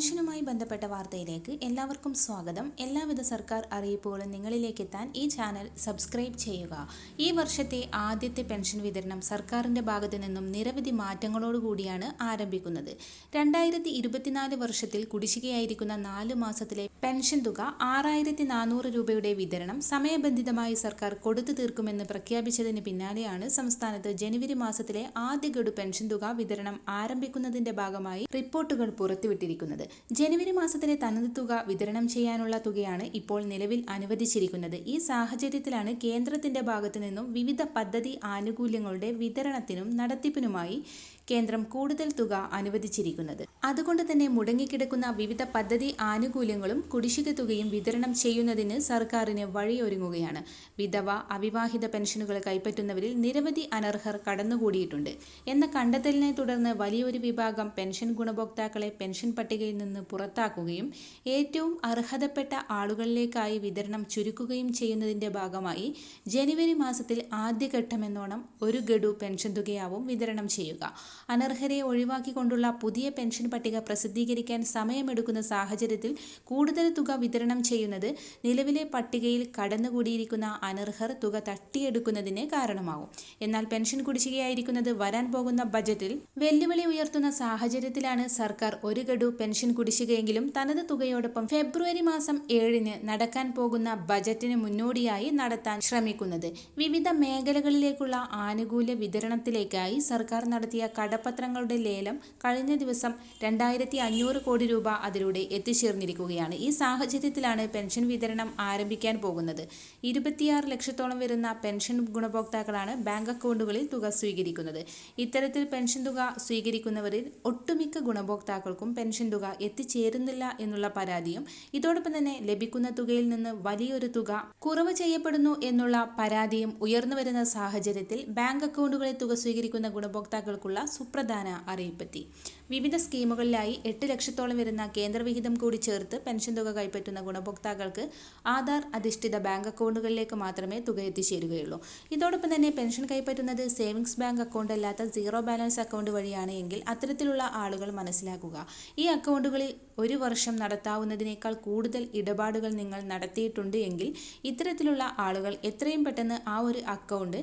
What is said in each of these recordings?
പെൻഷനുമായി ബന്ധപ്പെട്ട വാർത്തയിലേക്ക് എല്ലാവർക്കും സ്വാഗതം. എല്ലാവിധ സർക്കാർ അറിയിപ്പുകളും നിങ്ങളിലേക്ക് എത്താൻ ഈ ചാനൽ സബ്സ്ക്രൈബ് ചെയ്യുക. ഈ വർഷത്തെ ആദ്യത്തെ പെൻഷൻ വിതരണം സർക്കാരിന്റെ ഭാഗത്തു നിന്നും നിരവധി മാറ്റങ്ങളോടുകൂടിയാണ് ആരംഭിക്കുന്നത്. രണ്ടായിരത്തി ഇരുപത്തിനാല് വർഷത്തിൽ കുടിശ്ശികയായിരിക്കുന്ന നാല് മാസത്തിലെ പെൻഷൻ തുക ആറായിരത്തി നാനൂറ് രൂപയുടെ വിതരണം സമയബന്ധിതമായി സർക്കാർ കൊടുത്തു തീർക്കുമെന്ന് പ്രഖ്യാപിച്ചതിന് പിന്നാലെയാണ് സംസ്ഥാനത്ത് ജനുവരി മാസത്തിലെ ആദ്യ ഗഡു പെൻഷൻ തുക വിതരണം ആരംഭിക്കുന്നതിന്റെ ഭാഗമായി റിപ്പോർട്ടുകൾ പുറത്തുവിട്ടിരിക്കുന്നത്. ജനുവരി മാസത്തിലെ തനത് തുക വിതരണം ചെയ്യാനുള്ള തുകയാണ് ഇപ്പോൾ നിലവിൽ അനുവദിച്ചിരിക്കുന്നത്. ഈ സാഹചര്യത്തിലാണ് കേന്ദ്രത്തിന്റെ ഭാഗത്തു നിന്നും വിവിധ പദ്ധതി ആനുകൂല്യങ്ങളുടെ വിതരണത്തിനും നടത്തിപ്പിനുമായി കേന്ദ്രം കൂടുതൽ തുക അനുവദിച്ചിരിക്കുന്നത്. അതുകൊണ്ട് തന്നെ മുടങ്ങിക്കിടക്കുന്ന വിവിധ പദ്ധതി ആനുകൂല്യങ്ങളും കുടിശ്ശിക തുകയും വിതരണം ചെയ്യുന്നതിന് സർക്കാരിന് വഴിയൊരുങ്ങുകയാണ്. വിധവ അവിവാഹിത പെൻഷനുകൾ കൈപ്പറ്റുന്നവരിൽ നിരവധി അനർഹർ കടന്നുകൂടിയിട്ടുണ്ട്. എന്ന കണ്ടെത്തലിനെ തുടർന്ന് വലിയൊരു വിഭാഗം പെൻഷൻ ഗുണഭോക്താക്കളെ പെൻഷൻ പട്ടികയിൽ നിന്ന് പുറത്താക്കുകയും ഏറ്റവും അർഹതപ്പെട്ട ആളുകളിലേക്കായി വിതരണം ചുരുക്കുകയും ചെയ്യുന്നതിന്റെ ഭാഗമായി ജനുവരി മാസത്തിൽ ആദ്യഘട്ടമെന്നോണം ഒരു ഗഡു പെൻഷൻ തുകയാവും വിതരണം ചെയ്യുക. അനർഹരെ ഒഴിവാക്കിക്കൊണ്ടുള്ള പുതിയ പെൻഷൻ പട്ടിക പ്രസിദ്ധീകരിക്കാൻ സമയമെടുക്കുന്ന സാഹചര്യത്തിൽ കൂടുതൽ തുക വിതരണം ചെയ്യുന്നത് നിലവിലെ പട്ടികയിൽ കടന്നുകൂടിയിരിക്കുന്ന അനർഹർ തുക തട്ടിയെടുക്കുന്നതിന് കാരണമാകും. എന്നാൽ പെൻഷൻ കുടിശ്ശികയായിരിക്കുന്നത് വരാൻ പോകുന്ന ബജറ്റിൽ വെല്ലുവിളി ഉയർത്തുന്ന സാഹചര്യത്തിലാണ് സർക്കാർ ഒരു ഗഡു പെൻഷൻ കുടിശ്ശികയെങ്കിലും തനത് തുകയോടൊപ്പം ഫെബ്രുവരി മാസം ഏഴിന് നടക്കാൻ പോകുന്ന ബജറ്റിന് മുന്നോടിയായി നടത്താൻ ശ്രമിക്കുന്നത്. വിവിധ മേഖലകളിലേക്കുള്ള ആനുകൂല്യ വിതരണത്തിലേക്കായി സർക്കാർ നടത്തിയ കടപ്പത്രങ്ങളുടെ ലേലം കഴിഞ്ഞ ദിവസം രണ്ടായിരത്തി അഞ്ഞൂറ് കോടി രൂപ അതിലൂടെ എത്തിച്ചേർന്നിരിക്കുകയാണ്. ഈ സാഹചര്യത്തിലാണ് പെൻഷൻ വിതരണം ആരംഭിക്കാൻ പോകുന്നത്. ഇരുപത്തിയാറ് ലക്ഷത്തോളം വരുന്ന പെൻഷൻ ഗുണഭോക്താക്കളാണ് ബാങ്ക് അക്കൗണ്ടുകളിൽ തുക സ്വീകരിക്കുന്നത്. ഇത്തരത്തിൽ പെൻഷൻ തുക സ്വീകരിക്കുന്നവരിൽ ഒട്ടുമിക്ക ഗുണഭോക്താക്കൾക്കും പെൻഷൻ തുക എത്തിച്ചേരുന്നില്ല എന്നുള്ള പരാതിയും ഇതോടൊപ്പം തന്നെ ലഭിക്കുന്ന തുകയിൽ നിന്ന് വലിയൊരു തുക കുറവ് ചെയ്യപ്പെടുന്നു എന്നുള്ള പരാതിയും ഉയർന്നു വരുന്ന സാഹചര്യത്തിൽ ബാങ്ക് അക്കൗണ്ടുകളിൽ തുക സ്വീകരിക്കുന്ന ഗുണഭോക്താക്കൾക്കുള്ള സുപ്രധാന അറിയിപ്പെത്തി. വിവിധ സ്കീമുകളിലായി എട്ട് ലക്ഷത്തോളം വരുന്ന കേന്ദ്രവിഹിതം കൂടി ചേർത്ത് പെൻഷൻ തുക കൈപ്പറ്റുന്ന ഗുണഭോക്താക്കൾക്ക് ആധാർ അധിഷ്ഠിത ബാങ്ക് അക്കൗണ്ടുകളിലേക്ക് മാത്രമേ തുക എത്തിച്ചേരുകയുള്ളൂ. ഇതോടൊപ്പം തന്നെ പെൻഷൻ കൈപ്പറ്റുന്നത് സേവിങ്സ് ബാങ്ക് അക്കൗണ്ട് അല്ലാത്ത സീറോ ബാലൻസ് അക്കൗണ്ട് വഴിയാണ് എങ്കിൽ അത്തരത്തിലുള്ള ആളുകൾ മനസ്സിലാക്കുക. ഈ അക്കൗണ്ടുകളിൽ ഒരു വർഷം നടത്താവുന്നതിനേക്കാൾ കൂടുതൽ ഇടപാടുകൾ നിങ്ങൾ നടത്തിയിട്ടുണ്ട് എങ്കിൽ ഇത്തരത്തിലുള്ള ആളുകൾ എത്രയും പെട്ടെന്ന് ആ ഒരു അക്കൗണ്ട്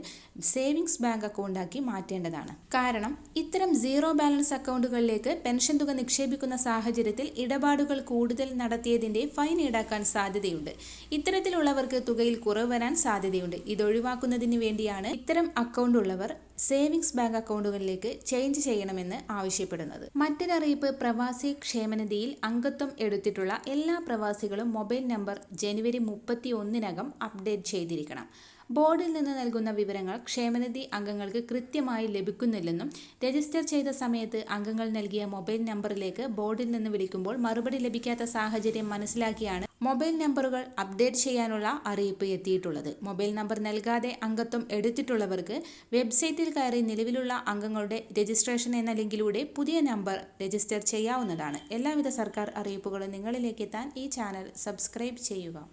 സേവിങ്സ് ബാങ്ക് അക്കൗണ്ടാക്കി മാറ്റേണ്ടതാണ്. കാരണം ഇത്തരം സീറോ ബാലൻസ് അക്കൗണ്ടുകളിലേക്ക് പെൻഷൻ തുക നിക്ഷേപിക്കുന്ന സാഹചര്യത്തിൽ ഇടപാടുകൾ കൂടുതൽ നടത്തിയതിന്റെ ഫൈൻ ഈടാക്കാൻ സാധ്യതയുണ്ട്. ഇത്തരത്തിലുള്ളവർക്ക് തുകയിൽ കുറവ് വരാൻ സാധ്യതയുണ്ട്. ഇതൊഴിവാക്കുന്നതിന് വേണ്ടിയാണ് ഇത്തരം അക്കൗണ്ട് ഉള്ളവർ സേവിങ്സ് ബാങ്ക് അക്കൗണ്ടുകളിലേക്ക് ചേഞ്ച് ചെയ്യണമെന്ന് ആവശ്യപ്പെടുന്നത്. മറ്റൊരറിയിപ്പ് പ്രവാസി ക്ഷേമനിധിയിൽ അംഗത്വം എടുത്തിട്ടുള്ള എല്ലാ പ്രവാസികളും മൊബൈൽ നമ്പർ ജനുവരി മുപ്പത്തി ഒന്നിനകം അപ്ഡേറ്റ് ചെയ്തിരിക്കണം. ബോർഡിൽ നിന്ന് നൽകുന്ന വിവരങ്ങൾ ക്ഷേമനിധി അംഗങ്ങൾക്ക് കൃത്യമായി ലഭിക്കുന്നില്ലെന്നും രജിസ്റ്റർ ചെയ്ത സമയത്ത് അംഗങ്ങൾ നൽകിയ മൊബൈൽ നമ്പറിലേക്ക് ബോർഡിൽ നിന്ന് വിളിക്കുമ്പോൾ മറുപടി ലഭിക്കാത്ത സാഹചര്യം മനസ്സിലാക്കിയാണ് മൊബൈൽ നമ്പറുകൾ അപ്ഡേറ്റ് ചെയ്യാനുള്ള അറിയിപ്പ് എത്തിയിട്ടുള്ളത്. മൊബൈൽ നമ്പർ നൽകാതെ അംഗത്വം എടുത്തിട്ടുള്ളവർക്ക് വെബ്സൈറ്റിൽ കയറി നിലവിലുള്ള അംഗങ്ങളുടെ രജിസ്ട്രേഷൻ എന്ന ലിങ്കിലൂടെ പുതിയ നമ്പർ രജിസ്റ്റർ ചെയ്യാവുന്നതാണ്. എല്ലാവിധ സർക്കാർ അറിയിപ്പുകളും നിങ്ങളിലേക്ക് എത്താൻ ഈ ചാനൽ സബ്സ്ക്രൈബ് ചെയ്യുക.